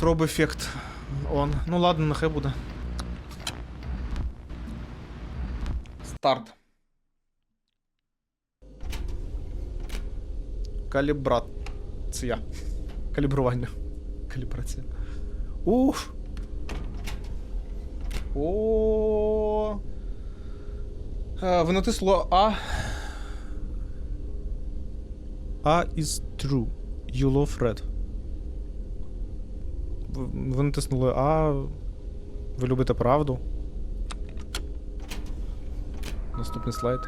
Строbe ефект. Он. Ну ладно, нехай буде. Старт. Калібрація. Калібрування. Калібрація. Уф. О. Е, Ви натисло А. A is true. You love red. Ви натиснули А. Ви любите правду. Наступний слайд.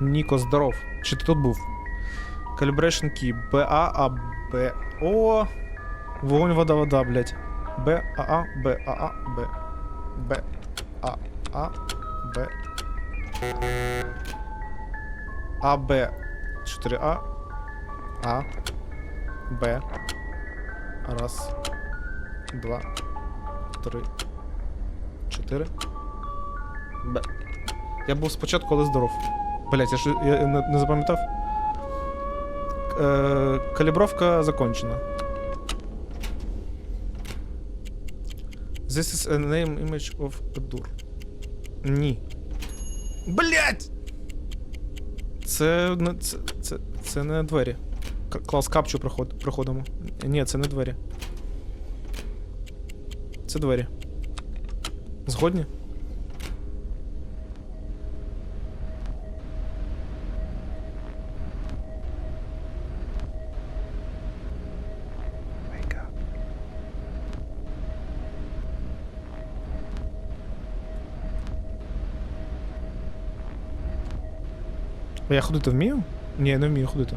Ніко, здоров. Чи ти тут був? Calibration key. БА, А, Б. О! Вогонь, вода, вода, блядь. Б, А, А, Б, А, А, Б. Б, А, А, Б. А, Б. 4А. А. Б. Раз. Два. Три. Чотири. Б. Я був спочатку, але здоров. Блять, я ж я не, не запам'ятав. Е, калібровка закончена. This is a name image of a door. Ні. Блять! Це це, це, це не двері. Клас капчу проход, проходимо. Ні, це не двері. Це двері. Згодні? Wake up. А Я ходити вмію? Ні, я не вмію ходити.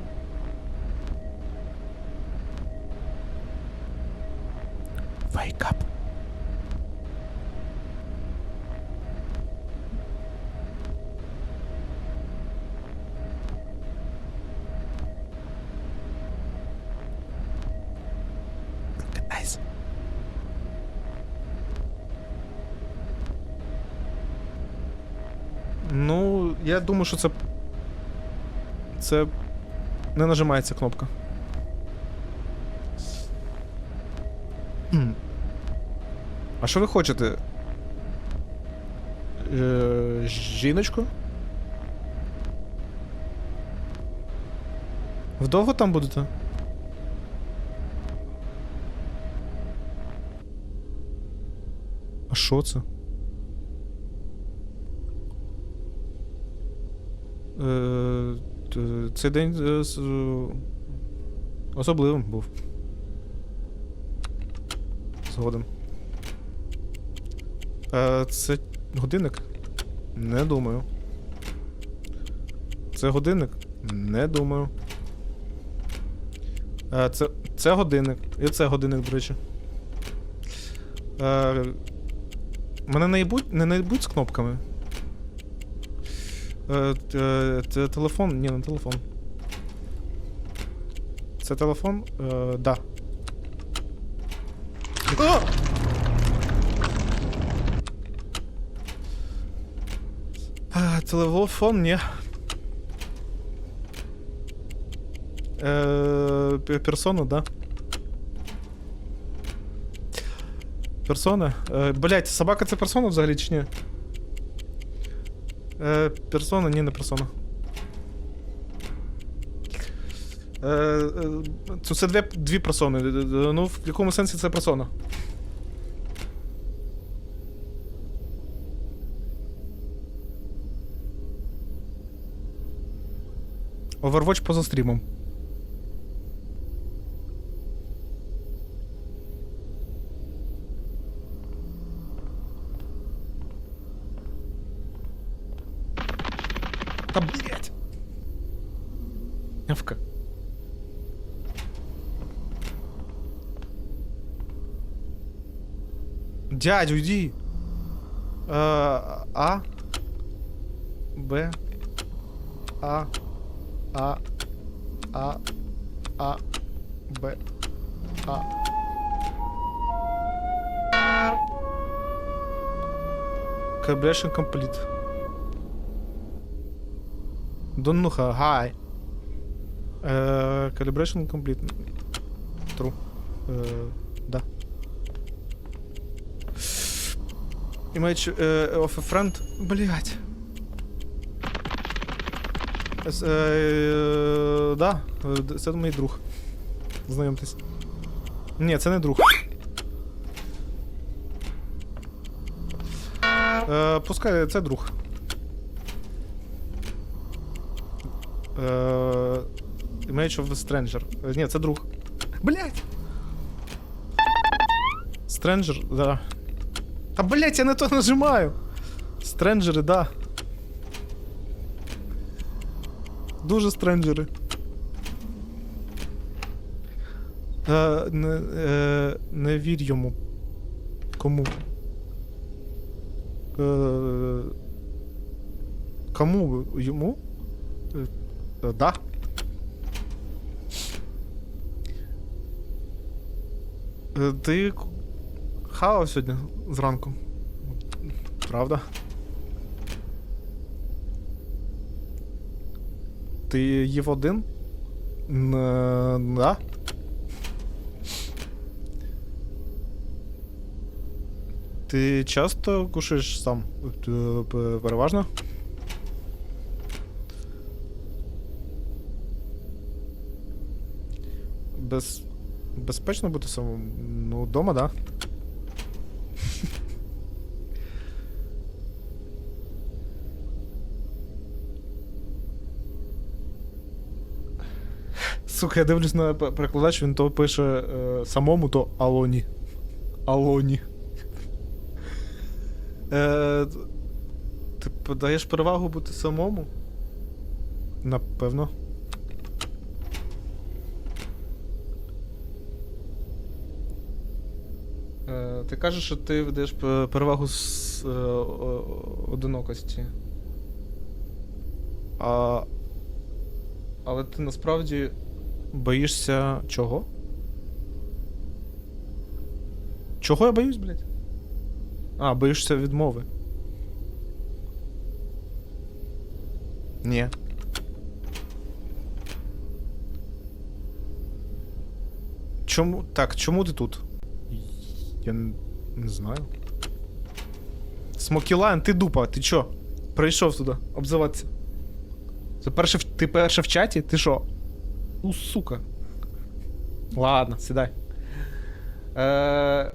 Eyes. Ну, я думаю, що це. Це. Не нажимається кнопка. А що ви хочете? Е, жіночку? Вдовго там будете? А що це? Е, цей день е, особливим був. Згоден. Е, це годинник? Не думаю. Це годинник? Не думаю. Е, це, це годинник. І це годинник, до речі. мене наїбуть, не наїбуть з кнопками. Е, т- це телефон? Ні, не телефон. Це телефон? Е, да. О! А, телефон, ні. Е, п- персона, да. Персона? Е, блять, собака це персона взагалі чи ні? Е, персона, ні, не персона. Е, е, це дві, дві персони. Е, е, Ну, в якому сенсі це персона? Overwatch поза стрімом. Та блять. Явка. Дядь, уйди. Э, а. Б. А. А. А. А. Б. А. Calibration complete. Донуха, гай. Е, calibration complete. True. Е, да. Image е, of a friend. Блять. Е, да, е, це мій друг. Знайомтесь. Ні, це не друг. Е, пускай це друг. Image of Stranger. Е, Ні, це друг. Блять! Stranger, да. Та блять, я не то нажимаю. Стренджери, да. Дуже стренджери. Е, не, е, не вір йому. Кому? Е, кому? Йому? Е, да. Е, Ти хавав сьогодні зранку. Правда? Ти їв один? Н- Да? Ти часто кушаєш сам? Е, Переважно? Без... Безпечно бути самому? Ну, вдома, да. Сука, я дивлюсь на перекладач, він то пише е, самому, то Алоні. Алоні. Е, ти подаєш перевагу бути самому? Напевно. Е, ти кажеш, що ти видаєш перевагу з е, одинокості. А, але ти насправді боїшся чого? Чого я боюсь, блядь? А, боїшся відмови. Ні. Чому. Так, чому ти тут? Я не, не знаю. Смокілайн, ти дупа, ти чо? Прийшов туди обзиватися. Це перше, в- ти перше в чаті? Ти що? Ну, сука. Ладно, сідай. Е,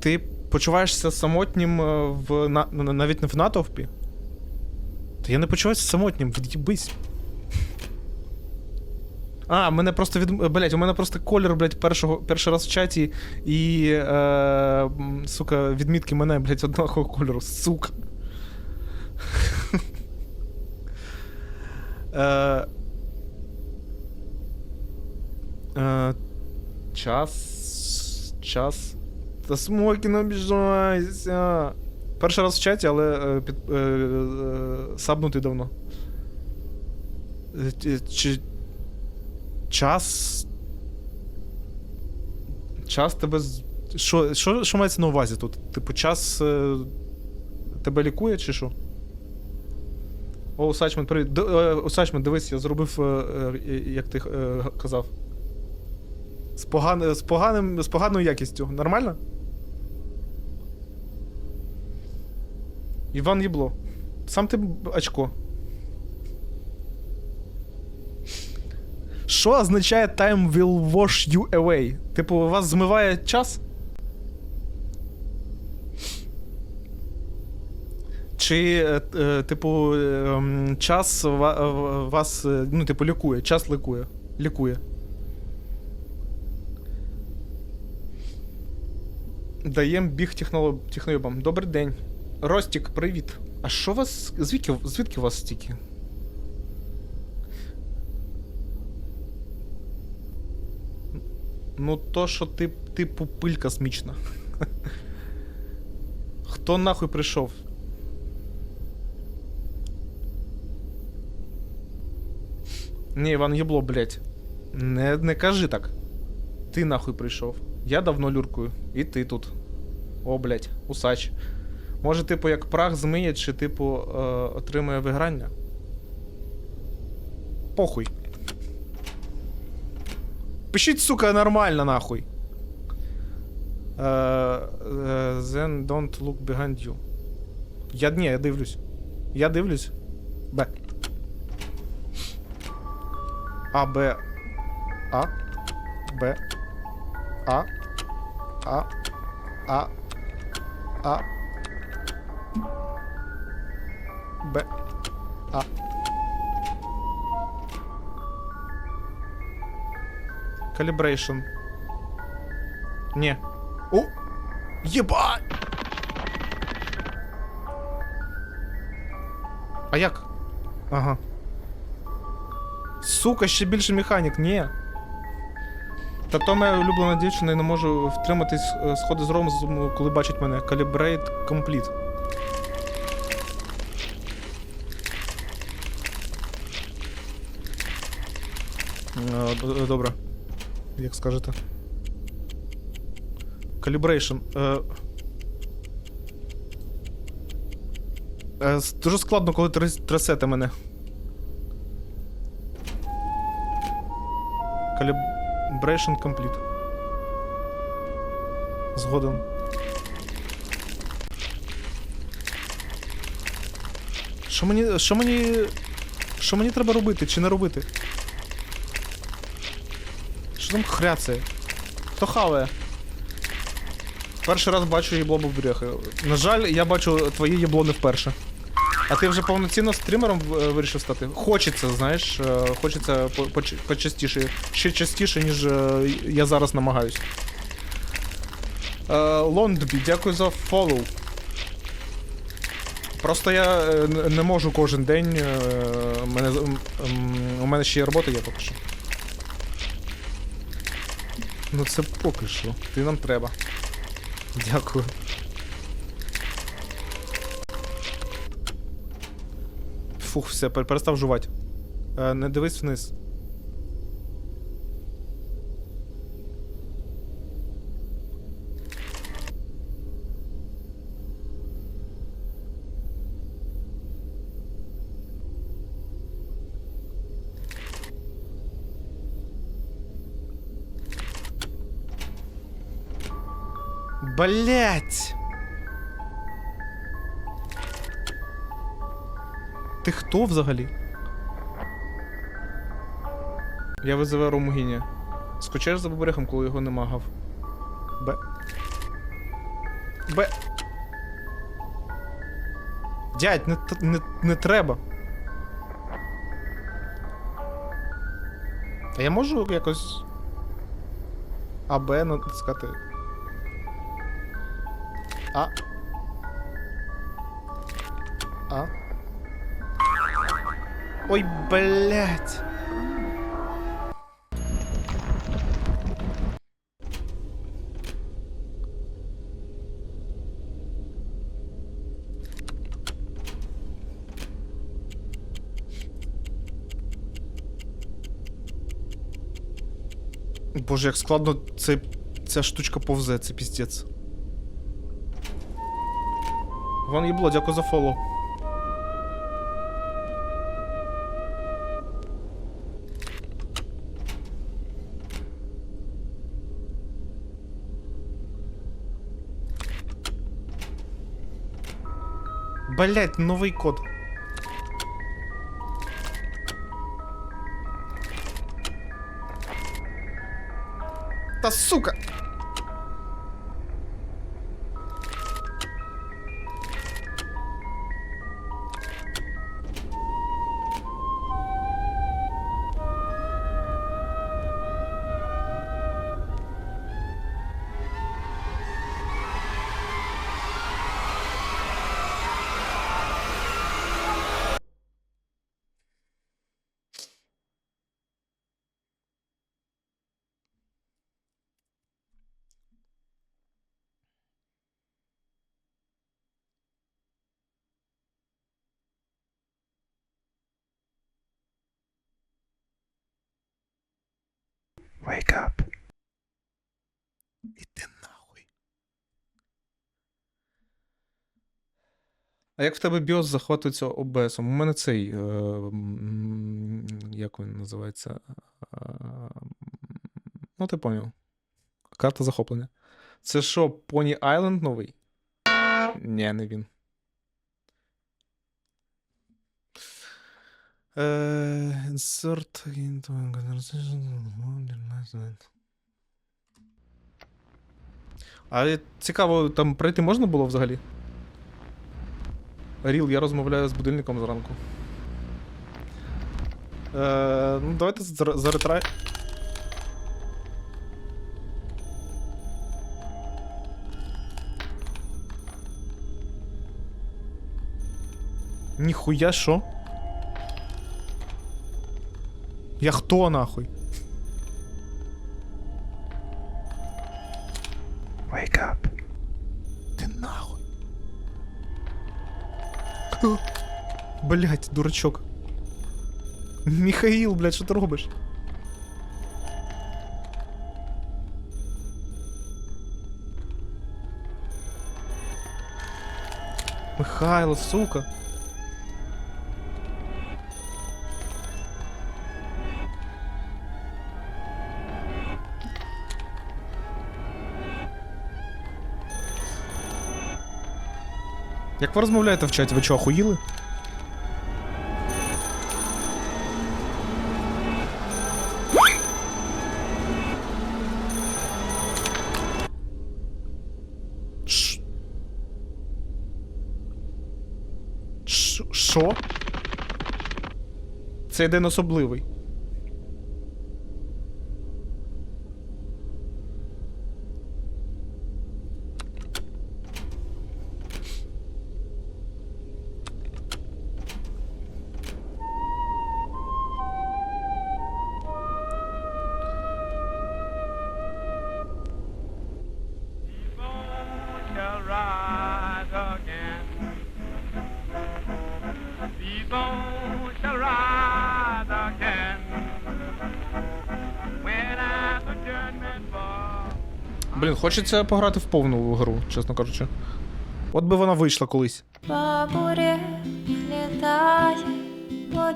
ти почуваєшся самотнім е, в, на, на- навіть не в натовпі? Та я не почуваюся самотнім, від'їбись. А, мене просто від. Блять, у мене просто колір, блять, першого, перший раз в чаті і. Е, сука, відмітки мене, блять, одного кольору, сука. Е, е, час. Час. Та смоки не обіжайся. Перший раз в чаті, але е, сабнутий давно. Чи. Час. Час тебе. Що, що, що мається на увазі тут? Типу, час. Е, тебе лікує, чи що? О, Усачмен, привіт. Д, е, Усачмен, дивись, я зробив, е, як ти казав. З, поган, з, поганим, з поганою якістю. Нормально? Іван Єбло. Сам ти очко. Що означає time will wash you away? Типу, вас змиває час? Чи, е, е, типу, е, час е, вас, ну, типу, лікує, час лікує. Лікує. Даєм біг техноло- технойобам. Добрий день. Ростік, привіт. А що вас. Звідки, звідки у вас стільки? Ну, то, що ти, типу, пиль космічна. Хто нахуй прийшов? Ні, Іван Єбло, блядь. Не, не кажи так. Ти нахуй прийшов. Я давно люркую. І ти тут. О, блядь, усач. Може, типу, як прах змиє, чи, типу, е, отримує виграння? Похуй. Пишіть, сука, нормально, нахуй. Е, е, then don't look behind you. Я ні, я дивлюсь. Я дивлюсь. Б. А, Б. А. Б. А. А. А. А. Б. А. Calibration. Не. О! Єбать! А як? Ага. Сука, ще більше механік, ні. Та то моя улюблена дівчина і не можу втриматись е, сходи з розуму, коли бачить мене. Complete. Е, Добре. Як скажете. Calibration. Е... Дуже складно, коли трясете мене. Calibration complete. Згодом. Що мені. Що мені. Що мені треба робити чи не робити? Що там хряцає? Хто хаває? Перший раз бачу їбло бубрехи. На жаль, я бачу твоє їбло не вперше. А ти вже повноцінно стрімером е, вирішив стати? Хочеться, знаєш, е, хочеться почастіше. Ще частіше, ніж е, я зараз намагаюсь. Лондбі, дякую за фоллоу. Просто я не можу кожен день. Мене, у мене ще є робота є поки що. Ну це поки що. Ти нам треба. Дякую. Фух, все, перестав жувати. Е, не дивись вниз. Блять! Ти хто взагалі? Я визиваю Румгіні. Скучаєш за бабурехом, коли його нема гав. Б. Б. Дядь, не, не, не треба. А я можу якось. А Б натискати. А. А. Ой, блядь. Боже, як складно це, ця штучка повзе, це піздець. Вон їбло, дякую за фоллоу. Блять, новий код. Та сука! Wake up. Іди нахуй. А як в тебе біос захватується ОБСом? У мене цей. Е, як він називається? Ну, ти поняв. Карта захоплення. Це що, Pony Island новий? Ні, не він. Insert into. А цікаво, там пройти можна було взагалі? Ріл, я розмовляю з будильником зранку. Е, ну, давайте зар- заретрай. Ніхуя що? Я хто нахуй? Wake up. Ти нахуй. Блять, дурачок. Михаїл, блядь, що ти робиш? Михайло, сука. Як ви розмовляєте в чаті? Ви чого, Ш- Що? Цей день особливий. Блін, хочеться пограти в повну гру, чесно кажучи. От би вона вийшла колись. Бабуря літає по.